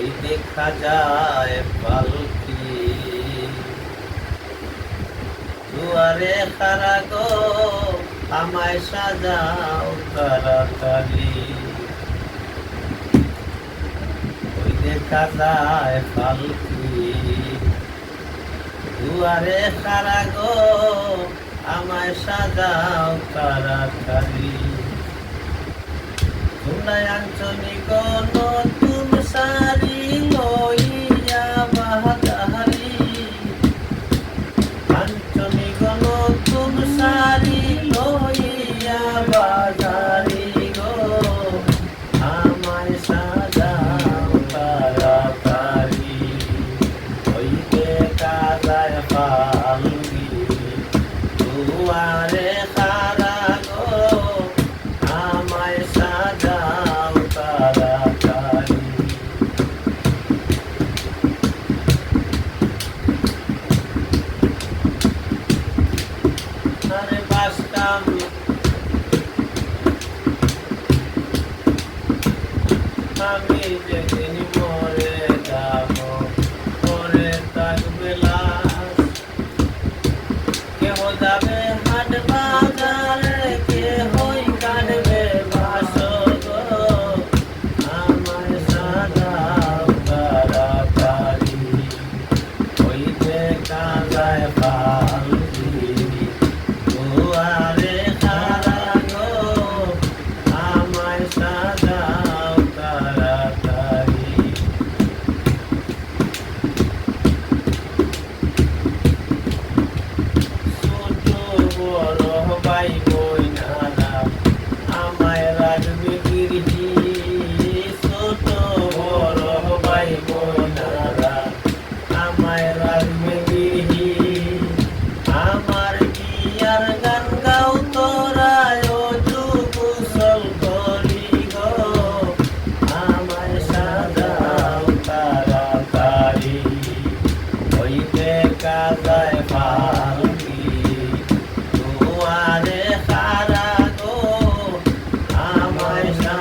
ওই দেখা যায় পালকি। দুয়ারে খারা গো আমায় সাজাও তাড়াতাড়ি। ওই দেখা যায় পালকি। দুয়ারে খারা গো আমায় সাজাও তাড়াতাড়ি। তোমরা আঞ্চলিক নতুন sabe আমি যেদিন মরে যাব পরে থাকবে লাশ কেহ যাবে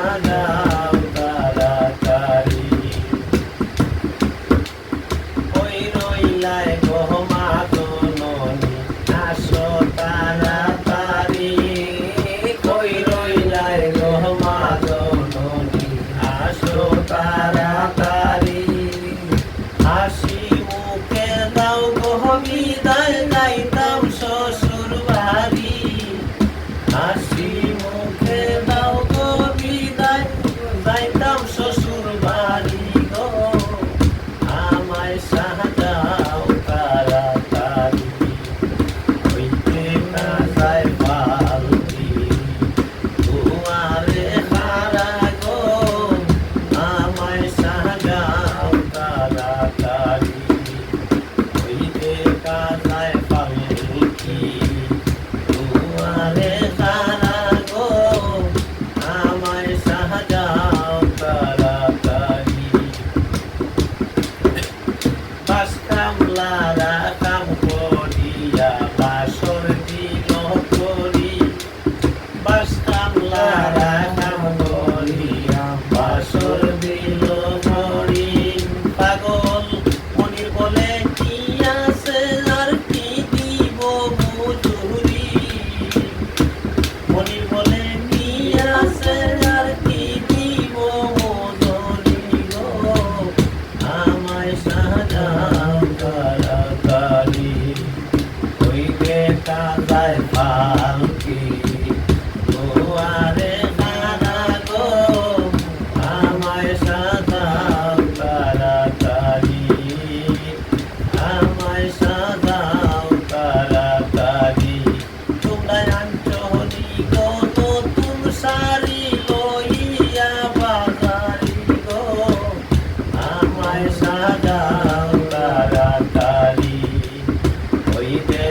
সাজাও তাড়াতাড়ি ওই রইলায় গহমা ননি আসো তাড়াতাড়ি কই রইলায় গহমা ননি আসো তাড়াতাড়ি হাসি দাও গহ বিদায় যাইতাম শ্বশুর বাড়ি হাসি কামলারা কাম করিয়া বাসর দিন করি। বাস কামলারা পালকি গোয়ারে নানা গো, আমায় সাদাও তাড়াতাড়ি। আমায় সাদাও তাড়াতাড়ি। তোমরা আনছো হলি গো তো তুম সারি লইয়া বাজারি গো। আমায় সাদাও তাড়াতাড়ি। হইতে